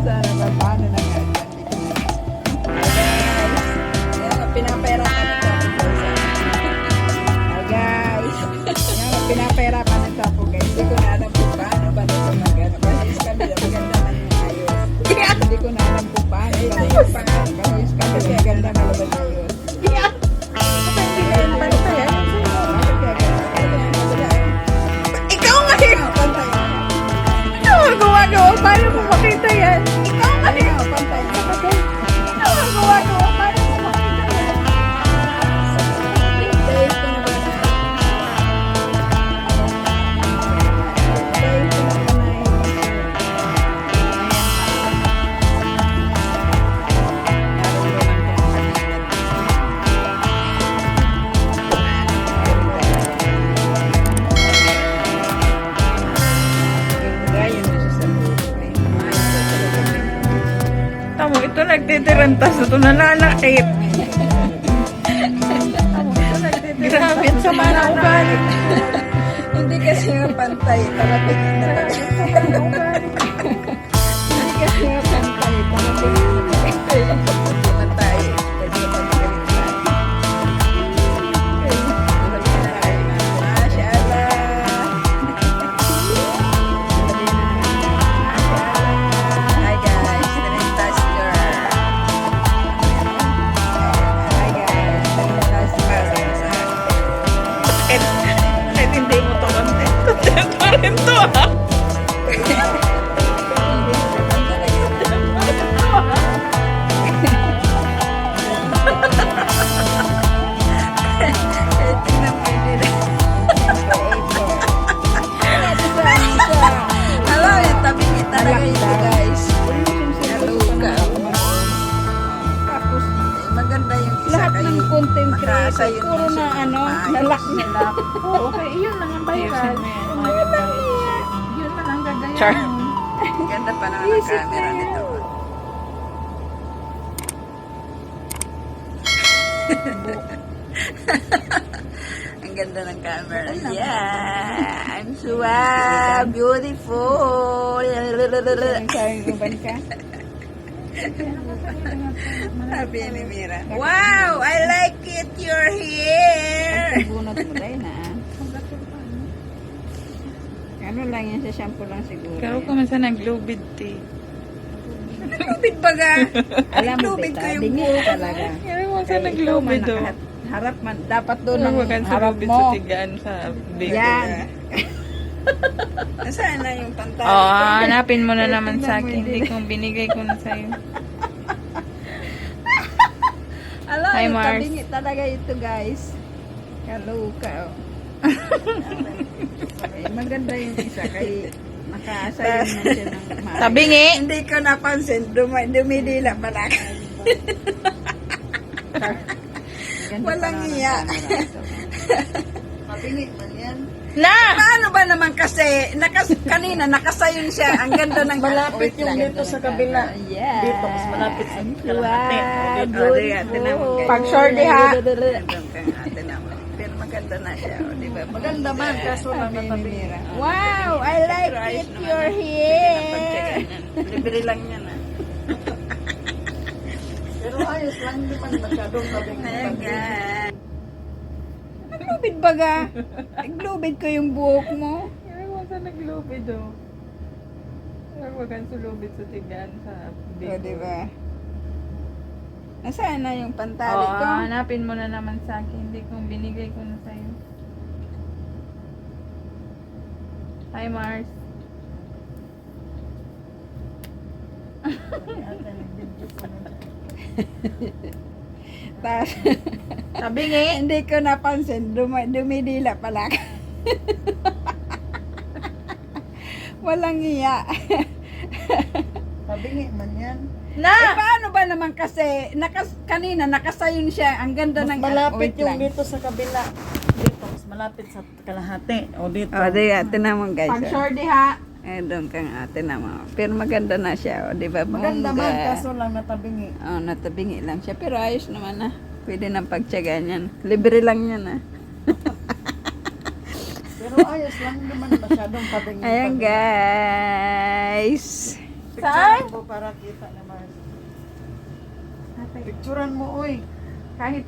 Sana ba paano na nga dyan? Ayan, pinapera ka na ito. Hi guys. Na guys. Hindi ko na alam kung paano ba kabila maganda. Hindi ko na alam kung paano yan? Nagtitirantas. Ito nananakit. Grabe, sama na ugali. Hindi kasi nga pantay. Talagang content creator, Makasayo puro na ano, nalak na. Oo, okay. Yun lang ang viral. Yun lang ang gagaya. Char. Ganda pa naman ang camera nito. ang ganda ng camera. Yeah! I'm so ah, beautiful! Sayang uban ka. Sabi ni Mira. Wow! I like it! Your hair! Bunot mo tayo na. ah. Ano lang yan sa shampoo lang siguro. Ikaw ko man sa naglubid tea. Lubid ba ga? Alam mo, Lubid tita, ko yung dingin buhok. talaga. Ikaw mo sa naglubid nakahat- Harap man, dapat doon ang Huwag kang sa harap lubid mo. sa tigaan sa big. Yan. Nasaan na yung pantay? Oo, oh, hanapin mo na naman sa akin. hindi kong binigay ko na sa'yo. Alam Hi, Mars. tabingi talaga ito guys. Kaluka. Oh. eh, maganda yung isa kay nakasayo man siya ng maayos. Tabingi! Hindi ko napansin. Dumi, dumidila pala. Walang iya. Mabilis man yan. Na! Paano ba naman kasi, nakas, kanina nakasayon siya, ang ganda ng Malapit yung dito ito sa kabila. camera. Yeah. Dito, mas malapit sa kalahati. Oh, naman, guys. Pag shorty, ha? Pero maganda na siya, o, di ba? Maganda man, kaso lang natabi. Wow, I like it, naman your na. Pwede na pagtsagaan hair. yan. Libre lang yan, ah. Pero ayos lang, hindi man masyadong tabing Ayan, guys. Naglubid ba ga? Naglubid ko yung buhok mo. Mo sa naglubid oh. Huwag kang sulubid sa tigaan sa big. O, di ba? Nasaan na yung pantali Oo, ko? hanapin mo na naman sa akin. Hindi kong binigay ko na sa'yo. Hi, Mars. Tas, Tabingi! hindi ko napansin, dumi, dumidila pala. Walang iya. Tabingi man yan. Eh, Na! paano ba naman kasi, nakas, kanina nakasayon siya, ang ganda Mas ng... malapit yung lang. dito sa kabila. Dito, mas malapit sa kalahati. O dito. O, di ate naman guys. Pag oh. shorty ha! Eh, doon kang ate naman. Pero maganda na siya, o, di ba? Maganda man, kaso lang natabingi. Oh, natabingi lang siya. Pero ayos naman na. Pwede nang pagtsagaan yan. Libre lang yan ah. Pero ayos lang naman masyadong patingin. Ayan guys. Saan? Picturean mo para kita naman. Picturean mo, oy. Kahit